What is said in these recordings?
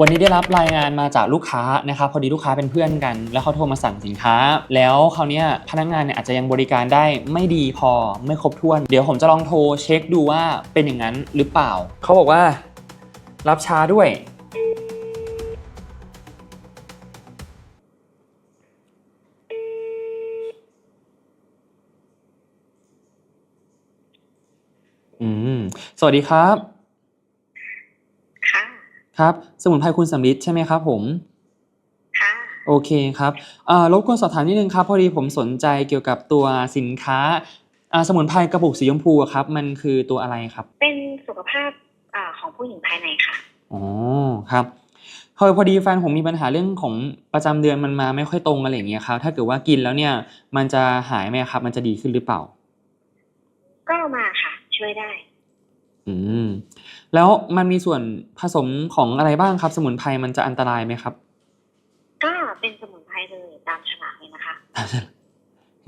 วันนี้ได้รับรายงานมาจากลูกค้านะครับพอดีลูกค้าเป็นเพื่อนกัน แล้วเขาโทรมาสั่งสินค้า แล้วคราวนี้พนักงานเนี่ยอาจจะยังบริการได้ไม่ดีพอไม่ครบถ้วน เดี๋ยวผมจะลองโทรเช็คดูว่าเป็นอย่างนั้นหรือเปล่า เขาบอกว่า รับช้าด้วย อืม สวัสดีครับ ครับ สมุนไพรคุณสำลิดใช่ไหมครับ ผมค่ะโอเคครับเอ่อรบกวนสอบถามนิดนึงครับ พอดีผมสนใจเกี่ยวกับตัวสินค้าอ่าสมุนไพรกระปุกสีชมพูอะครับ มันคือตัวอะไรครับ เป็นสุขภาพอ่าของผู้หญิงภายในค่ะอ๋อครับพอพอดีแฟนผมมีปัญหาเรื่องของประจำเดือนมันมาไม่ค่อยตรงอะไรอย่างเงี้ยครับ ถ้าเกิดว่ากินแล้วเนี่ย มันจะหายไหมครับ มันจะดีขึ้นหรือเปล่า ก็มาค่ะ ช่วยได้ อืม แล้วมันมีส่วนผสมของอะไรบ้างครับ สมุนไพรมันจะอันตรายไหมครับ ก็เป็นสมุนไพรเลยตามฉลากเลยนะคะ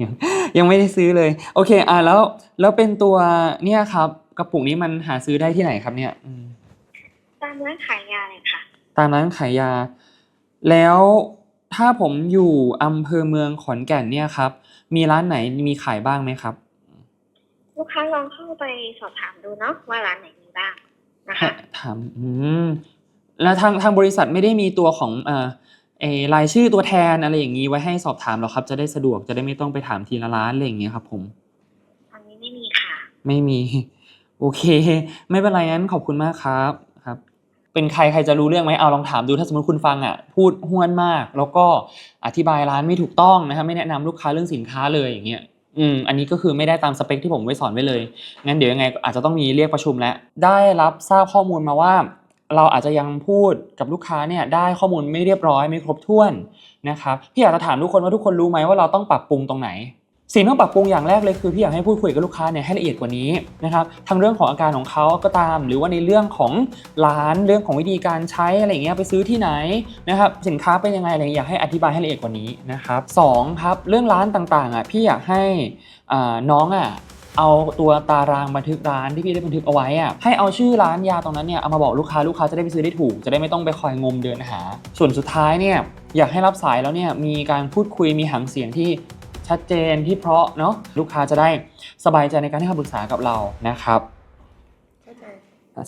ยังยังไม่ได้ซื้อเลย โอเค อ่าแล้วแล้วเป็นตัวเนี่ยครับ กระปุกนี้มันหาซื้อได้ที่ไหนครับเนี่ยอืมตามร้านขายยาเลยค่ะ ตามร้านขายยา แล้วถ้าผมอยู่อำเภอเมืองขอนแก่นเนี่ยครับ มีร้านไหนมีขายบ้างไหมครับ ลูกค้าลองเข้าไปสอบถามดูเนาะว่าร้านไหนมีบ้าง นะคะถามอืมแล้วทางทางบริษัทไม่ได้มีตัวของเอ่อเออรายชื่อตัวแทนอะไรอย่างนี้ไว้ให้สอบถามหรอครับ จะได้สะดวกจะได้ไม่ต้องไปถามทีละร้านอะไรอย่างเงี้ยครับผม ตอนนี้ไม่มีค่ะ ไม่มี โอเค ไม่เป็นไรงั้นขอบคุณมากครับครับ เป็นใครใครจะรู้เรื่องไหมเอาลองถามดูถ้าสมมติคุณฟังอะ พูดห้วนมาก แล้วก็อธิบายร้านไม่ถูกต้องนะครับไม่แนะนำลูกค้าเรื่องสินค้าเลยอย่างเงี้ย อืมอันนี้ก็คือไม่ได้ตามสเปคที่ผมไว้สอนไว้เลยงั้นเดี๋ยวยังไงอาจจะต้องมีเรียกประชุมแล้วได้รับทราบข้อมูลมาว่า เราอาจจะยังพูดกับลูกค้าเนี่ยได้ข้อมูลไม่เรียบร้อยไม่ครบถ้วนนะครับพี่อยากจะถามทุกคนว่าทุกคนรู้ไหมว่าเราต้องปรับปรุงตรงไหน สิ่งที่ต้องปรับปรุงอย่างแรกเลยคือพี่อยากให้พูดคุยกับลูกค้าเนี่ยให้ละเอียดกว่านี้นะครับทั้งเรื่องของอาการของเขาก็ตาม หรือว่าในเรื่องของร้านเรื่องของวิธีการใช้อะไรเงี้ยไปซื้อที่ไหนนะครับสินค้าเป็นยังไงอะไรอยากให้อธิบายให้ละเอียดกว่านี้นะครับสองครับเรื่องร้านต่างๆอะพี่อยากให้น้องอะเอาตัวตารางบันทึกร้านที่พี่ได้บันทึกเอาไว้อะให้เอาชื่อร้านยาตรงนั้นเนี่ยเอามาบอกลูกค้าลูกค้าจะได้ไปซื้อได้ถูก จะได้ไม่ต้องไปคอยงมเดินหา ส่วนสุดท้ายเนี่ยอยากให้รับสายแล้วเนี่ยมีการพูดคุยมีหางเสียงที่ ชัดเจนที่เพราะเนาะลูกค้าจะได้สบายใจในการให้คำปรึกษากับเรานะครับ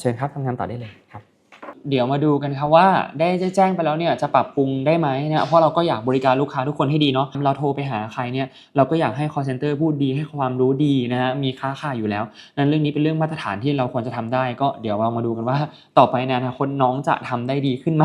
เชิญครับทำงานต่อได้เลยครับ เดี๋ยวมาดูกันครับว่าได้แจ้งไปแล้วเนี่ยจะปรับปรุงได้ไหมเนี่ยเพราะเราก็อยากบริการลูกค้าทุกคนให้ดีเนาะเราโทรไปหาใครเนี่ยเราก็อยากให้ call center พูดดีให้ความรู้ดีนะฮะมีค่าค่าอยู่แล้ว นั้นเรื่องนี้เป็นเรื่องมาตรฐานที่เราควรจะทำได้ ก็เดี๋ยวเรามาดูกันว่า ต่อไปในอนาคตน้องจะทำได้ดีขึ้นไหม